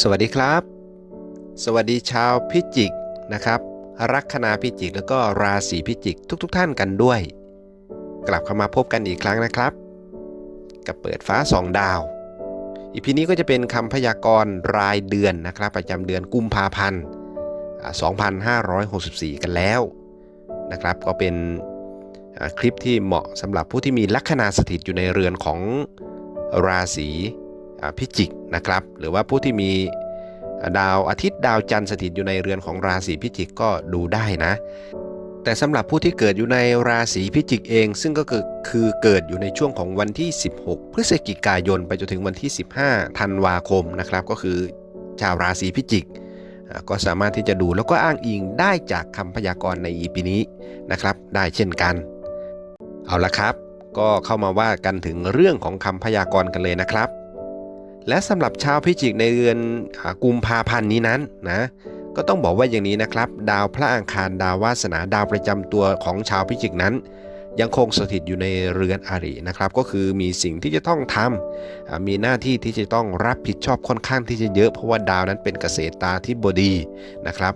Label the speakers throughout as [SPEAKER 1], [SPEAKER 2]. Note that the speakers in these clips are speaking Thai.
[SPEAKER 1] สวัสดีครับ สวัสดีชาวพิจิกนะครับ ลัคนาพิจิกแล้วก็ราศีพิจิกทุกๆทท่านกันด้วย กลับเข้ามาพบกันอีกครั้งนะครับ กับเปิดฟ้าสองดาว อีพีนี้ก็จะเป็นคำพยากรณ์รายเดือนนะครับ ประจำเดือนกุมภาพันธ์อ่า2564 กันแล้วนะครับ ก็เป็นคลิปที่เหมาะสำหรับผู้ที่มีลัคนาสถิตอยู่ในเรือนของราศี พิจิกนะครับ หรือว่าผู้ที่มีดาวอาทิตย์ดาวจันทร์สถิตอยู่ในเรือนของราศีพิจิกก็ดูได้นะ แต่สำหรับผู้ที่เกิดอยู่ในราศีพิจิกเอง ซึ่งก็คือคือเกิดอยู่ในช่วงของวันที่ 16 พฤศจิกายน ไปจนถึงวันที่ 15 ธันวาคมนะครับ ก็คือชาวราศีพิจิกก็สามารถที่จะดูแล้วก็อ้างอิงได้จากคำพยากรณ์ใน EP นี้นะครับ ได้เช่นกัน เอาละครับ ก็เข้ามาว่ากันถึงเรื่องของคำพยากรณ์กันเลยนะครับ และสำหรับชาวพิจิกในเดือนกุมภาพันธ์นี้นั้นนะก็ต้องบอกว่าอย่างนี้นะครับ ดาวพระอังคารดาววาสนาดาวประจำตัวของชาวพิจิกนั้น ยังคงสถิตอยู่ในเรือนอารินะครับ ก็คือมีสิ่งที่จะต้องทำอ่ามีหน้าที่ที่จะต้องรับผิดชอบค่อนข้างที่จะเยอะ เพราะว่าดาวนั้นเป็นเกษตราธิบดีนะครับ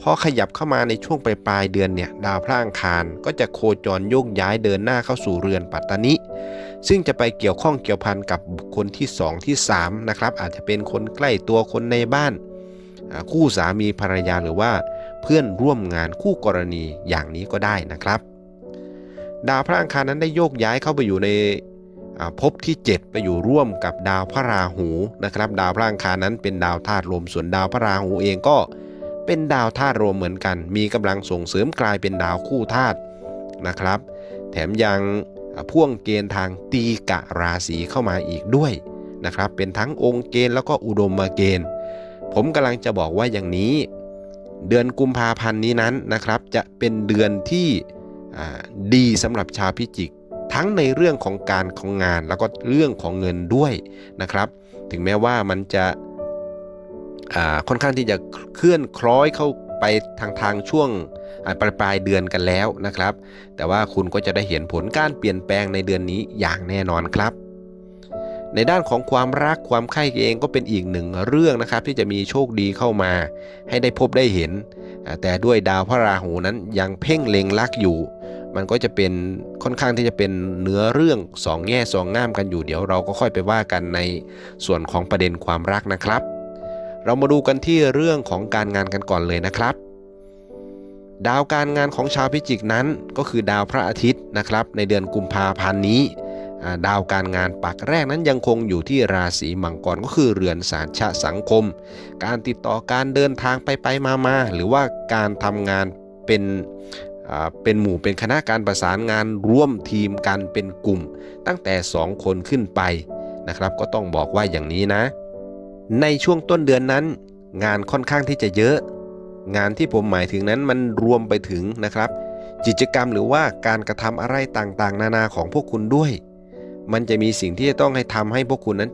[SPEAKER 1] พอขยับเข้ามาในช่วงปลายปลายเดือนเนี่ยดาวพระอังคารก็จะโคจรโยกย้ายเดินหน้าเข้าสู่เรือนปัตตานิ ซึ่งจะไปเกี่ยวข้องเกี่ยวพันกับบุคคลที่ 2 ที่3นะครับอาจจะเป็นคนใกล้ตัวคนในบ้าน คู่สามีภรรยาหรือว่าเพื่อนร่วมงานคู่กรณีอย่างนี้ก็ได้นะครับ ดาวพระอังคารนั้นได้โยกย้ายเข้าไปอยู่ในภพที่ 7 ไปอยู่ร่วมกับดาวพระราหูนะครับ ดาวพระอังคารนั้นเป็นดาวธาตุลมส่วนดาวพระราหูเองก็เเป็นดาวธาตุลมเหมือนกัน มีกำลังส่งเสริมกลายเป็นดาวคู่ธาตุนะครับ แถมยังพ่วงเกณฑ์ทางตีกะราศีเข้ามาอีกด้วยนะครับ เป็นทั้งองค์เกณฑ์แล้วก็อุดมมาเกณฑ์ ผมกำลังจะบอกว่าอย่างนี้ เดือนกุมภาพันธ์นี้นั้นนะครับ จะเป็นเดือนที่ดีสำหรับชาวพิจิก ทั้งในเรื่องของการของงานแล้วก็เรื่องของเงินด้วยนะครับ ถึงแม้ว่ามันจะ ค่อนข้างที่จะเคลื่อนคล้อยเข้าไปทางทางช่วงปลายปลายเดือนกันแล้วนะครับ แต่ว่าคุณก็จะได้เห็นผลการเปลี่ยนแปลงในเดือนนี้อย่างแน่นอนครับ ในด้านของความรักความใคร่เองก็เป็นอีกหนึ่งเรื่องนะครับ ที่จะมีโชคดีเข้ามา ให้ได้พบได้เห็น แต่ด้วยดาวพระราหูนั้นยังเพ่งเล็งรักอยู่ มันก็จะเป็นค่อนข้างที่จะเป็นเนื้อเรื่องสองแง่สองง่ามกันอยู่เดี๋ยวเราก็ค่อยไปว่ากันในส่วนของประเด็นความรักนะครับ เรามาดูกันที่เรื่องของการงานกันก่อนเลยนะครับ ดาวการงานของชาวพิจิกนั้นก็คือดาวพระอาทิตย์นะครับ ในเดือนกุมภาพันธ์นี้ดาวการงานปักแรกนั้นยังคงอยู่ที่ราศีมังกรก็คือเรือนสารชะสังคม การติดต่อการเดินทางไปไปมามาหรือว่าการทำงานเป็นเป็นหมู่เป็นคณะการประสานงานร่วมทีมกันเป็นกลุ่ม ตั้งแต่ 2 คนขึ้นไปนะครับ ก็ต้องบอกว่าอย่างนี้นะ ในช่วงต้นเดือนนั้น งานค่อนข้างที่จะเยอะ งานที่ผมหมายถึงนั้นมันรวมไปถึงนะครับ กิจกรรมหรือว่าการกระทำอะไรต่างๆ นานาของพวกคุณด้วย มันจะมีสิ่งที่จะต้องให้ทำให้พวกคุณนั้น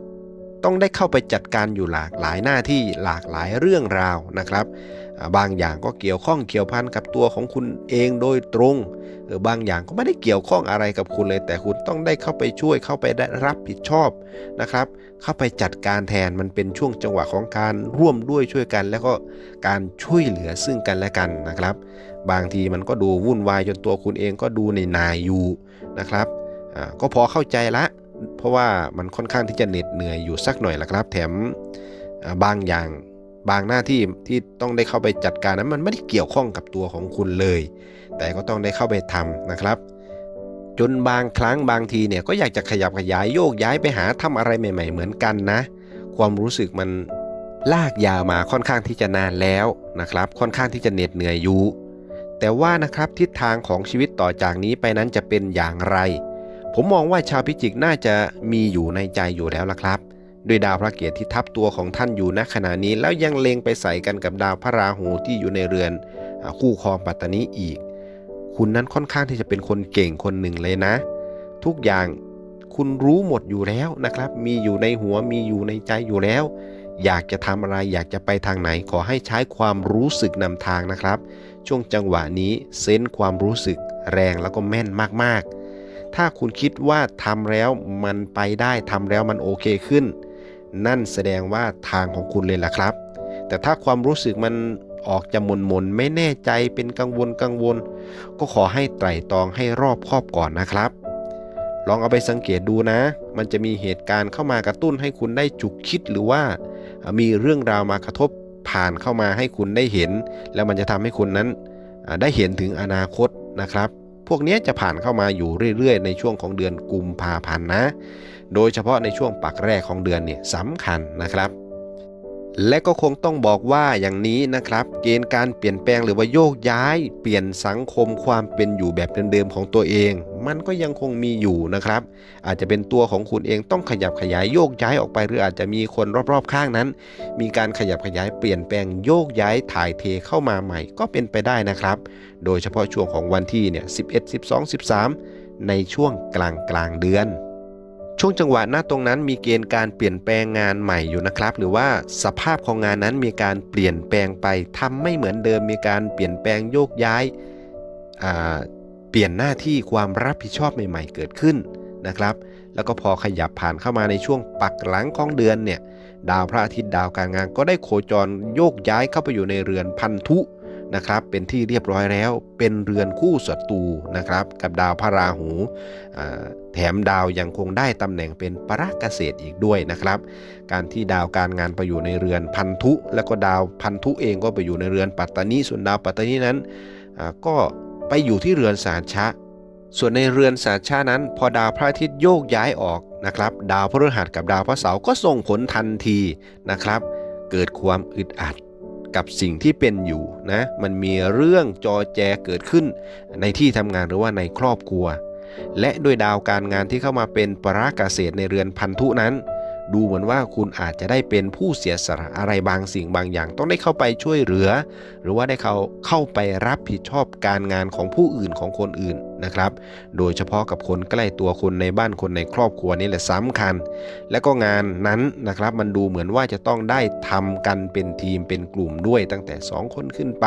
[SPEAKER 1] ต้องได้เข้าไปจัดการอยู่หลากหลายหน้าที่หลากหลายเรื่องราวนะครับ บางอย่างก็เกี่ยวข้องเกี่ยวพันกับตัวของคุณเองโดยตรงหรือบางอย่างก็ไม่ได้เกี่ยวข้องอะไรกับคุณเลย แต่คุณต้องได้เข้าไปช่วยเข้าไปได้รับผิดชอบนะครับ เข้าไปจัดการแทนมันเป็นช่วงจังหวะของการร่วมด้วยช่วยกัน แล้วก็การช่วยเหลือซึ่งกันและกันนะครับ บางทีมันก็ดูวุ่นวายจนตัวคุณเองก็ดูในนายอยู่นะครับก็พอเข้าใจละ เพราะว่ามันค่อนข้างที่จะเหน็ดเหนื่อยอยู่สักหน่อยละครับ แถมบางอย่างบางหน้าที่ที่ต้องได้เข้าไปจัดการนั้นมันไม่ได้เกี่ยวข้องกับตัวของคุณเลย แต่ก็ต้องได้เข้าไปทำนะครับ จนบางครั้งบางทีเนี่ยก็อยากจะขยับขยายโยกย้ายไปหาทำอะไรใหม่ ๆ เหมือนกันนะ ความรู้สึกมันลากยาวมาค่อนข้างที่จะนานแล้วนะครับ ค่อนข้างที่จะเหน็ดเหนื่อยอยู่แต่ว่านะครับทิศทางของชีวิตต่อจากนี้ไปนั้นจะเป็นอย่างไร ผมมองว่าชาวพิจิกน่าจะมีอยู่ในใจอยู่แล้วละครับ ด้วยดาวพระเกียรติที่ทับตัวของท่านอยู่ณขณะนี้แล้วยังเล็งไปใส่กันกับดาวพระราหูที่อยู่ในเรือน คู่ครองปัตตานีอีก คุณนั้นค่อนข้างที่จะเป็นคนเก่งคนหนึ่งเลยนะ ทุกอย่างคุณรู้หมดอยู่แล้วนะครับ มีอยู่ในหัวมีอยู่ในใจอยู่แล้ว อยากจะทำอะไรอยากจะไปทางไหนขอให้ใช้ความรู้สึกนำทางนะครับ ช่วงจังหวะนี้เซนส์ความรู้สึกแรงแล้วก็แม่นมากๆ ถ้าคุณคิดว่าทำแล้วมันไปได้ทำแล้วมันโอเคขึ้น นั่นแสดงว่าทางของคุณเลยล่ะครับ แต่ถ้าความรู้สึกมันออกจะหมนมนๆไม่แน่ใจเป็นกังวลกังวล ก็ขอให้ไตร่ตรองให้รอบคอบก่อนนะครับ ลองเอาไปสังเกตดูนะ มันจะมีเหตุการณ์เข้ามากระตุ้นให้คุณได้จุกคิดหรือว่า มีเรื่องราวมากระทบผ่านเข้ามาให้คุณได้เห็น แล้วมันจะทำให้คุณนั้นได้เห็นถึงอนาคตนะครับ พวกนี้จะผ่านเข้ามาอยู่เรื่อยๆ ในช่วงของเดือนกุมภาพันธ์นะ โดยเฉพาะในช่วงปักแรกของเดือนเนี่ยสำคัญนะครับ และก็คงต้องบอกว่าอย่างนี้นะครับ เกณฑ์การเปลี่ยนแปลงหรือว่าโยกย้าย เปลี่ยนสังคมความเป็นอยู่แบบเดิมๆของตัวเอง มันก็ยังคงมีอยู่นะครับ อาจจะเป็นตัวของคุณเองต้องขยับขยายโยกย้ายออกไป หรืออาจจะมีคนรอบๆข้างนั้น มีการขยับขยายเปลี่ยนแปลงโยกย้ายถ่ายเทเข้ามาใหม่ก็เป็นไปได้นะครับ โดยเฉพาะช่วงของวันที่เนี่ย11 12 13 ในช่วงกลางกลางเดือนช่วงจังหวะหน้าตรงนั้นมีเกณฑ์การเปลี่ยนแปลงงานใหม่อยู่นะครับ หรือว่าสภาพของงานนั้นมีการเปลี่ยนแปลงไปทำไม่เหมือนเดิมมีการเปลี่ยนแปลงโยกย้ายอ่า ปลี่ยนหน้าที่ความรับผิดชอบใหม่ ๆ เกิดขึ้นนะครับ แล้วก็พอขยับผ่านเข้ามาในช่วงปักหลังของเดือนเนี่ยดาวพระอาทิตย์ดาวการงานก็ได้โคจรโยกย้ายเข้าไปอยู่ในเรือนพันธุนะครับเป็นที่เรียบร้อยแล้วเป็นเรือนคู่ศัตรูนะครับกับดาวพระราหูแถมดาวยังคงได้ตำแหน่งเป็นปราเกษตรอีกด้วยนะครับ การที่ดาวการงานไปอยู่ในเรือนพันธุ แล้วก็ดาวพันธุเองก็ไปอยู่ในเรือนปัตตานีส่วนดาวปัตตานีนั้นก็ ไปอยู่ที่เรือนสาชะ ส่วนในเรือนสาชานั้น พอดาวพระอาทิตย์โยกย้ายออกนะครับ ดาวพฤหัสกับดาวพระเสาร์ก็ส่งผลทันทีนะครับ เกิดความอึดอัดกับสิ่งที่เป็นอยู่นะมันมีเรื่องจอแจเกิดขึ้น ในที่ทำงานหรือว่าในครอบครัว และด้วยดาวการงานที่เข้ามาเป็นปราเกษตรในเรือนพันธุนั้น ดูเหมือนว่าคุณอาจจะได้เป็นผู้เสียสละอะไรบางสิ่งบางอย่าง ต้องได้เข้าไปช่วยเหลือ หรือว่าได้เข้าเข้าไปรับผิดชอบการงานของผู้อื่นของคนอื่นนะครับ โดยเฉพาะกับคนใกล้ตัวคนในบ้านคนในครอบครัวนี่แหละสำคัญ และก็งานนั้นนะครับมันดูเหมือนว่าจะต้องได้ทำกันเป็นทีมเป็นกลุ่มด้วยตั้งแต่ 2 คนขึ้นไป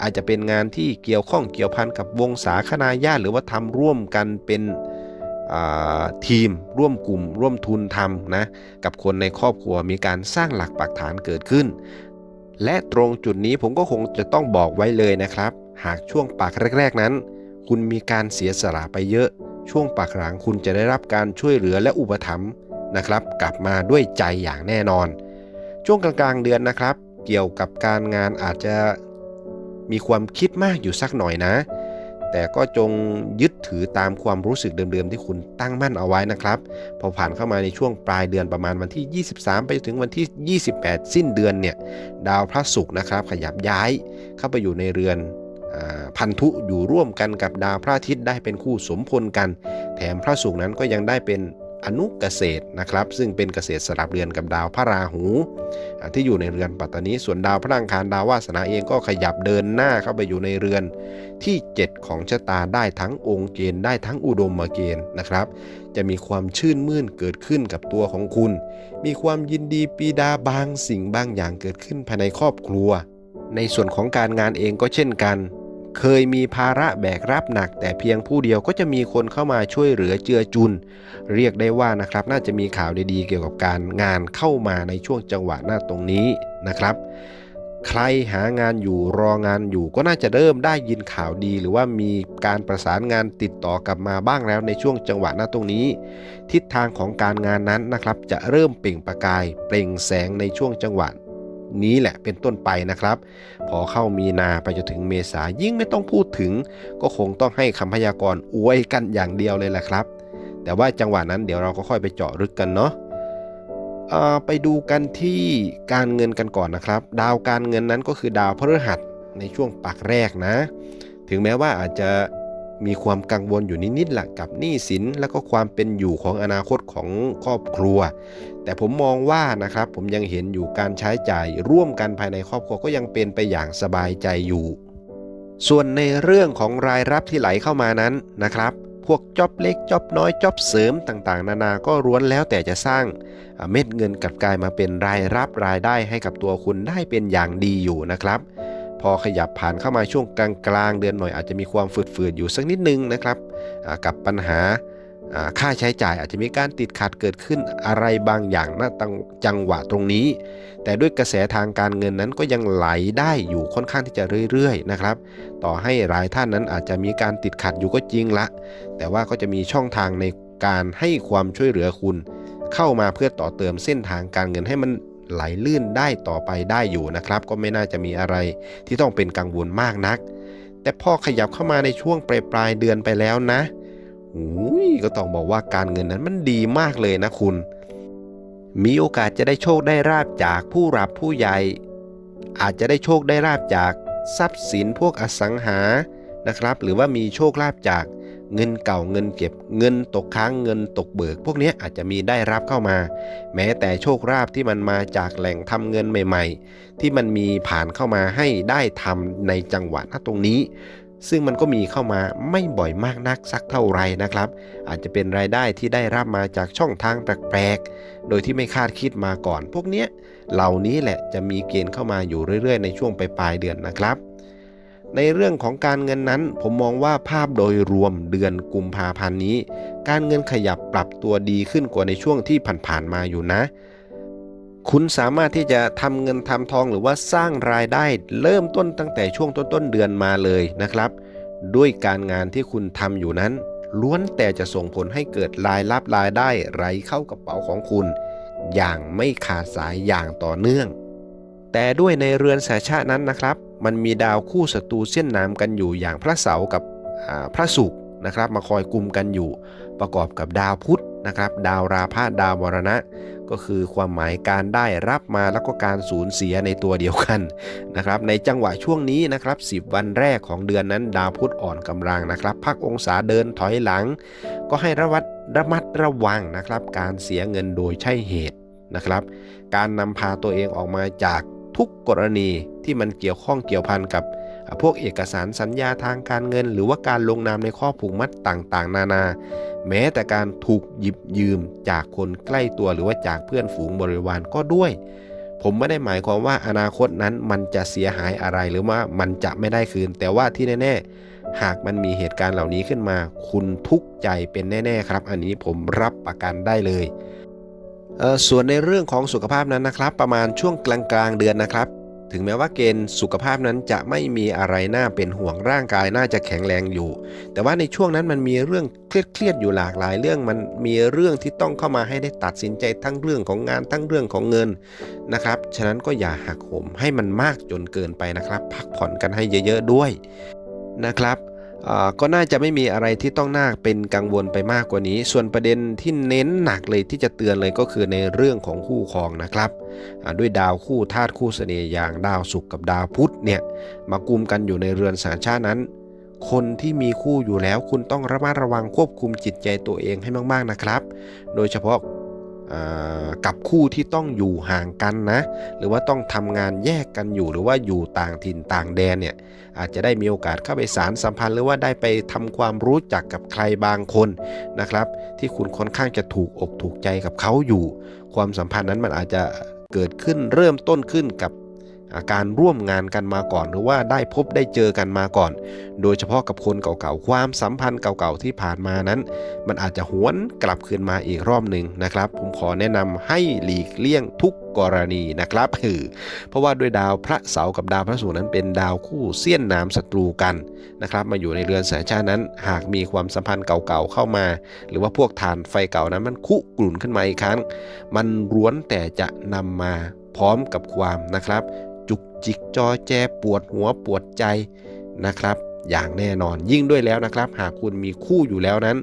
[SPEAKER 1] อาจจะเป็นงานที่เกี่ยวข้องเกี่ยวพันกับวงสาคณาญาติหรือว่าทำร่วมกันเป็น ทีมร่วมกลุ่ม ร่วมทุนทำนะกับคนในครอบครัวมีการสร้างหลักปักฐานเกิดขึ้น และตรงจุดนี้ผมก็คงจะต้องบอกไว้เลยนะครับ หากช่วงปากแรก ๆ นั้น คุณมีการเสียสละไปเยอะ ช่วงปากหลังคุณจะได้รับการช่วยเหลือและอุปถัมภ์นะครับ กลับมาด้วยใจอย่างแน่นอน ช่วงกลางๆเดือนนะครับ เกี่ยวกับการงานอาจจะมีความคิดมากอยู่สักหน่อยนะ แต่ก็จงยึด ถือตามความรู้สึกเดิมๆที่คุณตั้งมั่นเอาไว้นะครับ พอผ่านเข้ามาในช่วงปลายเดือนประมาณวันที่ 23 ไปถึงวันที่ 28 สิ้นเดือนเนี่ยดาวพระศุกร์นะครับ ขยับย้ายเข้าไปอยู่ในเรือนอพันธุอยู่ร่วมกันกับดาวพระอาทิตย์ได้เป็นคู่สมพลกัน แถมพระศุกร์นั้นก็ยังได้เป็นอนุเกษตรนะครับ ซึ่งเป็นเกษตรสลับเรือนกับดาวพระราหู ที่อยู่ในเรือนปัตตานีส่วนดาวพระอังคารดาววาสนาเองก็ขยับเดินหน้าเข้าไปอยู่ในเรือนที่ 7 ของชะตาได้ทั้งองค์เกณฑ์ได้ทั้งอุดมมาเกณฑ์นะครับ จะมีความชื่นมื่นเกิดขึ้นกับตัวของคุณ มีความยินดีปีดาบางสิ่งบางอย่างเกิดขึ้นภายในครอบครัว ในส่วนของการงานเองก็เช่นกัน เคยมีภาระแบกรับหนัก แต่เพียงผู้เดียวก็จะมีคนเข้ามาช่วยเหลือเจือจุน เรียกได้ว่านะครับน่าจะมีข่าวดีๆเกี่ยวกับการงานเข้ามาในช่วงจังหวะหน้าตรงนี้นะครับ ใครหางานอยู่รองานอยู่ก็น่าจะเริ่มได้ยินข่าวดี หรือว่ามีการประสานงานติดต่อกลับมาบ้างแล้วในช่วงจังหวะหน้าตรงนี้ ทิศทางของการงานนั้นนะครับจะเริ่มเปล่งประกาย เปล่งแสงในช่วงจังหวะ นี้แหละเป็นต้นไปนะครับ พอเข้ามีนาไปจนถึงเมษายิ่งไม่ต้องพูดถึง ก็คงต้องให้คำพยากรณ์อวยกันอย่างเดียวเลยแหละครับ แต่ว่าจังหวะนั้นเดี๋ยวเราก็ค่อยไปเจาะลึกกันเนาะไปดูกันที่การเงินกันก่อนนะครับ ดาวการเงินนั้นก็คือดาวพฤหัสในช่วงปักแรกนะ ถึงแม้ว่าอาจจะ มีความกังวลอยู่นิดๆแหละกับหนี้สินแล้วก็ความเป็นอยู่ของอนาคตของครอบครัว แต่ผมมองว่านะครับผมยังเห็นอยู่การใช้จ่ายร่วมกันภายในครอบครัวก็ยังเป็นไปอย่างสบายใจอยู่ ส่วนในเรื่องของรายรับที่ไหลเข้ามานั้นนะครับ พวกจ็อบเล็กจ็อบน้อยจ็อบเสริมต่างๆ นานาก็ร้วนแล้วแต่จะสร้างเม็ดเงินกลับกลายมาเป็นรายรับรายได้ให้กับตัวคุณได้เป็นอย่างดีอยู่นะครับ พอขยับผ่านเข้ามาช่วงกลางๆเดือนหน่อยอาจจะมีความฝืดๆอยู่สักนิดนึงนะครับกับปัญหาค่าใช้จ่ายอาจจะมีการติดขัดเกิดขึ้นอะไรบางอย่างณจังหวะตรงนี้ แต่ด้วยกระแสทางการเงินนั้นก็ยังไหลได้อยู่ค่อนข้างที่จะเรื่อยๆนะครับ ต่อให้รายท่านนั้นอาจจะมีการติดขัดอยู่ก็จริงละ แต่ว่าก็จะมีช่องทางในการให้ความช่วยเหลือคุณ เข้ามาเพื่อต่อเติมเส้นทางการเงินให้มัน ไหลลื่นได้ต่อไปได้อยู่นะครับ ก็ไม่น่าจะมีอะไรที่ต้องเป็นกังวลมากนัก แต่พอขยับเข้ามาในช่วงปลายปลายเดือนไปแล้วนะอุ้ยก็ต้องบอกว่าการเงินนั้นมันดีมากเลยนะคุณ มีโอกาสจะได้โชคได้ราบจากผู้รับผู้ใหญ่ อาจจะได้โชคได้ราบจากทรัพย์สินพวกอสังหานะครับ หรือว่ามีโชคลาภจาก เงินเก่าเงินเก็บ เงินตกค้างเงินตกเบิก พวกนี้อาจจะมีได้รับเข้ามา แม้แต่โชคลาภที่มันมาจากแหล่งทำเงินใหม่ ๆ ที่มันมีผ่านเข้ามาให้ได้ทำในจังหวะณตรงนี้ ซึ่งมันก็มีเข้ามาไม่บ่อยมากนักสักเท่าไหรนะครับ อาจจะเป็นรายได้ที่ได้รับมาจากช่องทางแปลกๆโดยที่ไม่คาดคิดมาก่อน พวกนี้เหล่านี้แหละจะมีเกณฑ์เข้ามาอยู่เรื่อย ๆ ในช่วงปลายๆเดือนนะครับ ในเรื่องของการเงินนั้น ผมมองว่าภาพโดยรวมเดือนกุมภาพันธ์นี้ การเงินขยับปรับตัวดีขึ้นกว่าในช่วงที่ผ่านๆมาอยู่นะ คุณสามารถที่จะทำเงินทำทองหรือว่าสร้างรายได้เริ่มต้นตั้งแต่ช่วงต้นๆเดือนมาเลยนะครับ ด้วยการงานที่คุณทำอยู่นั้น ล้วนแต่จะส่งผลให้เกิดรายรับรายได้ไหลเข้ากระเป๋าของคุณ อย่างไม่ขาดสายอย่างต่อเนื่อง แต่ด้วยในเรือนสายชานั้นนะครับ มันมีดาวคู่ศัตรูเส้นน้ำกันอยู่อย่างพระเสาร์กับพระศุกร์นะครับ มาคอยกุมกันอยู่ ประกอบกับดาวพุธนะครับ ดาวราพะดาวมรณะ ก็คือความหมายการได้รับมาแล้วก็การสูญเสียในตัวเดียวกันนะครับ ในจังหวะช่วงนี้นะครับ 10 วันแรกของเดือนนั้นดาวพุธอ่อนกำลังนะครับพักองศาเดินถอยหลัง ก็ให้ระวัดระมัดระวังนะครับ การเสียเงินโดยใช่เหตุนะครับ การนำพาตัวเองออกมาจาก ทุกกรณีที่มันเกี่ยวข้องเกี่ยวพันกับพวกเอกสารสัญญาทางการเงิน หรือว่าการลงนามในข้อผูกมัดต่างๆ นานา แม้แต่การถูกหยิบยืมจากคนใกล้ตัวหรือว่าจากเพื่อนฝูงบริวารก็ด้วย ผมไม่ได้หมายความว่าอนาคตนั้นมันจะเสียหายอะไรหรือว่ามันจะไม่ได้คืน แต่ว่าที่แน่ๆ หากมันมีเหตุการณ์เหล่านี้ขึ้นมา คุณทุกข์ใจเป็นแน่ ๆ ครับ อันนี้ผมรับประกันได้เลย ส่วนในเรื่องของสุขภาพนั้นนะครับ ประมาณช่วงกลางๆเดือนนะครับ ถึงแม้ว่าเกณฑ์สุขภาพนั้นจะไม่มีอะไรน่าเป็นห่วงร่างกายน่าจะแข็งแรงอยู่ แต่ว่าในช่วงนั้นมันมีเรื่องเครียดๆอยู่หลากหลายเรื่องมันมีเรื่องที่ต้องเข้ามาให้ได้ตัดสินใจทั้งเรื่องของงานทั้งเรื่องของเงินนะครับ ฉะนั้นก็อย่าหักโหมให้มันมากจนเกินไปนะครับ พักผ่อนกันให้เยอะ ๆด้วยนะครับ ก็น่าจะไม่มีอะไรที่ต้องน่าเป็นกังวลไปมากกว่านี้ ส่วนประเด็นที่เน้นหนักเลยที่จะเตือนเลยก็คือในเรื่องของคู่ครองนะครับ ด้วยดาวคู่ธาตุคู่เสน่ห์อย่างดาวศุกร์กับดาวพุธเนี่ยมากุมกันอยู่ในเรือนสารชาตินั้น คนที่มีคู่อยู่แล้วคุณต้องระมัดระวังควบคุมจิตใจตัวเองให้มากๆนะครับ โดยเฉพาะ กับคู่ที่ต้องอยู่ห่างกันนะ หรือว่าต้องทำงานแยกกันอยู่ หรือว่าอยู่ต่างถิ่นต่างแดนเนี่ยอาจจะได้มีโอกาสเข้าไปสารสัมพันธ์ หรือว่าได้ไปทำความรู้จักกับใครบางคนนะครับ ที่คุณค่อนข้างจะถูกอกถูกใจกับเขาอยู่ ความสัมพันธ์นั้นมันอาจจะเกิดขึ้นเริ่มต้นขึ้นกับ การร่วมงานกันมาก่อน หรือว่าได้พบได้เจอกันมาก่อน โดยเฉพาะกับคนเก่าๆ ความสัมพันธ์เก่าๆที่ผ่านมานั้น มันอาจจะหวนกลับคืนมาอีกรอบหนึ่งนะครับ ผมขอแนะนำให้หลีกเลี่ยงทุกกรณีนะครับคือเพราะว่าด้วยดาวพระเสาร์กับดาวพระศุกร์นั้นเป็นดาวคู่เสี้ยนน้ำศัตรูกันนะครับมาอยู่ในเรือนสายชาตินั้น หากมีความสัมพันธ์เก่าๆเข้ามา หรือว่าพวกฐานไฟเก่านั้นมันคุกรุ่นขึ้นมาอีกครั้ง มันร้วนแต่จะนำมาพร้อมกับความนะครับ จิกจอแจปวดหัวปวดใจนะครับ อย่างแน่นอนยิ่งด้วยแล้วนะครับ หากคุณมีคู่อยู่แล้วนั้น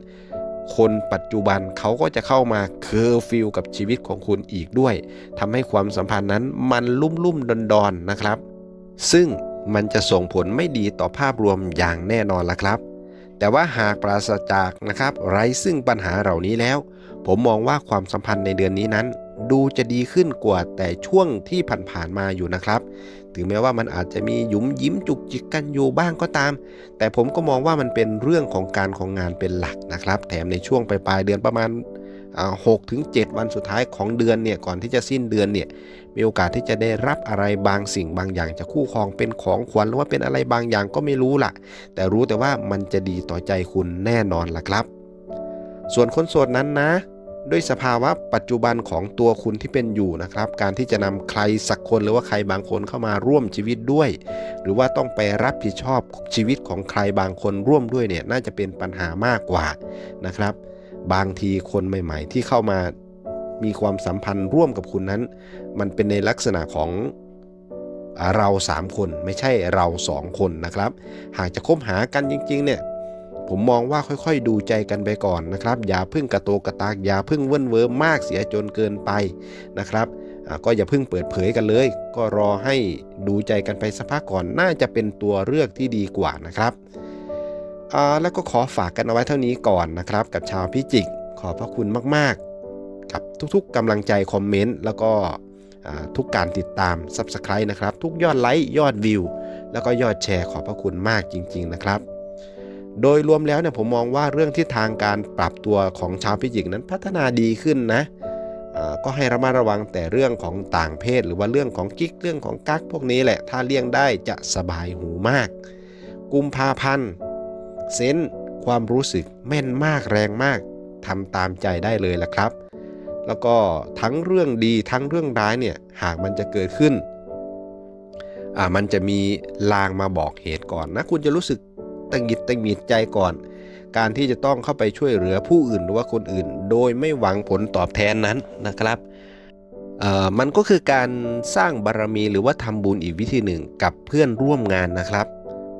[SPEAKER 1] คนปัจจุบันเขาก็จะเข้ามาเคอร์ฟิวกับชีวิตของคุณอีกด้วยทำให้ความสัมพันธ์นั้นมันลุ่มลุ่มดอนดอนนะครับ ซึ่งมันจะส่งผลไม่ดีต่อภาพรวมอย่างแน่นอนละครับ แต่ว่าหากปราศจากนะครับไร้ซึ่งปัญหาเหล่านี้แล้ว ผมมองว่าความสัมพันธ์ในเดือนนี้นั้น ดูจะดีขึ้นกว่าแต่ช่วงที่ผ่านๆมาอยู่นะครับ ถึงแม้ว่ามันอาจจะมีหยุมยิ้มจุกจิกกันอยู่บ้างก็ตาม แต่ผมก็มองว่ามันเป็นเรื่องของการของงานเป็นหลักนะครับ แถมในช่วงปลายเดือนประมาณหกถึงเวันสุดท้ายของเดือนเนี่ยก่อนที่จะสิ้นเดือนเนี่ยมีโอกาสที่จะได้รับอะไรบางสิ่งบางอย่างจากคู่ครองเป็นของขวัญหรือว่าเป็นอะไรบางอย่างก็ไม่รู้ละแต่รู้แต่ว่ามันจะดีต่อใจคุณแน่นอนล่ะครับ ส่วนคนโสดนั้นนะ ด้วยสภาวะปัจจุบันของตัวคุณที่เป็นอยู่นะครับ การที่จะนำใครสักคนหรือว่าใครบางคนเข้ามาร่วมชีวิตด้วย หรือว่าต้องไปรับผิดชอบชีวิตของใครบางคนร่วมด้วยเนี่ยน่าจะเป็นปัญหามากกว่านะครับ บางทีคนใหม่ ๆ ที่เข้ามามีความสัมพันธ์ร่วมกับคุณนั้น มันเป็นในลักษณะของอ่าเรา 3 คนไม่ใช่เรา 2 คนนะครับ หากจะคบหากันจริงๆเนี่ย ผมมองว่าค่อยๆ ดูใจกันไปก่อนนะครับ อย่าพึ่งกระโตกกระตากอย่าพึ่งเวิ้นเวิร์มมากเสียจนเกินไปนะครับก็อย่าเพึ่งเปิดเผยกันเลย ก็รอให้ดูใจกันไปสักพักก่อนน่าจะเป็นตัวเลือกที่ดีกว่านะครับแล้วก็ขอฝากกันเอาไว้เท่านี้ก่อนนะครับ กับชาวพิจิก ขอบพระคุณมากๆ กับทุกๆกำลังใจคอมเมนต์แล้วก็ทุกการติดตาม Subscribe นะครับ ทุกยอดไลค์ยอดวิว แล้วก็ยอดแชร์ขอบพระคุณมากจริง ๆ นะครับ โดยรวมแล้วเนี่ยผมมองว่าเรื่องที่ทางการปรับตัวของชาวพิจิกนั้นพัฒนาดีขึ้นนะก็ให้ระมัดระวังแต่เรื่องของต่างเพศ หรือว่าเรื่องของกิ๊กเรื่องของกักพวกนี้แหละ ถ้าเลี่ยงได้จะสบายหูมาก กุมภาพันธ์เซนความรู้สึกแม่นมากแรงมากทำตามใจได้เลยละครับ แล้วก็ทั้งเรื่องดีทั้งเรื่องร้ายเนี่ยหากมันจะเกิดขึ้นมันจะมีลางมาบอกเหตุก่อนนะ คุณจะรู้สึก ตังหิดตังหงิดใจก่อน การที่จะต้องเข้าไปช่วยเหลือผู้อื่นหรือว่าคนอื่น โดยไม่หวังผลตอบแทนนั้นนะครับมันก็คือการสร้างบารมีหรือว่าทำบุญอีกวิธีหนึ่งกับเพื่อนร่วมงานนะครับ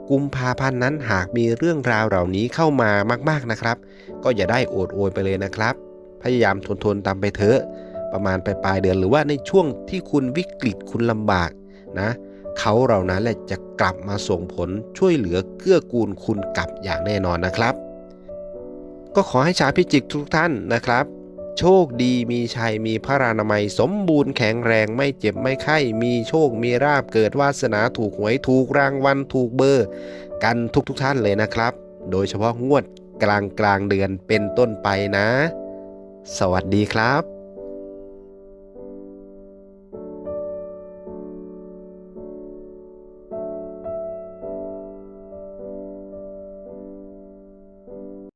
[SPEAKER 1] กุมภาพันธ์นั้นหากมีเรื่องราวเหล่านี้เข้ามามากๆนะครับ ก็อย่าได้โอดโอยไปเลยนะครับ พยายามทนทนตามไปเถอะประมาณปลายเดือนหรือว่าในช่วงที่คุณวิกฤตคุณลำบากนะ เขาเหล่านั้นแหละจะกลับมาส่งผลช่วยเหลือเกื้อกูลคุณกลับอย่างแน่นอนนะครับ ก็ขอให้ชาวพิจิกทุกท่านนะครับ โชคดีมีชัยมีพระรานามัย สมบูรณ์แข็งแรงไม่เจ็บไม่ไข้มีโชคมีราบเกิดวาสนาถูกหวยถูกรางวัลถูกเบอร์ กันทุกทุกท่านเลยนะครับ โดยเฉพาะงวดกลางกลางเดือนเป็นต้นไปนะ สวัสดีครับ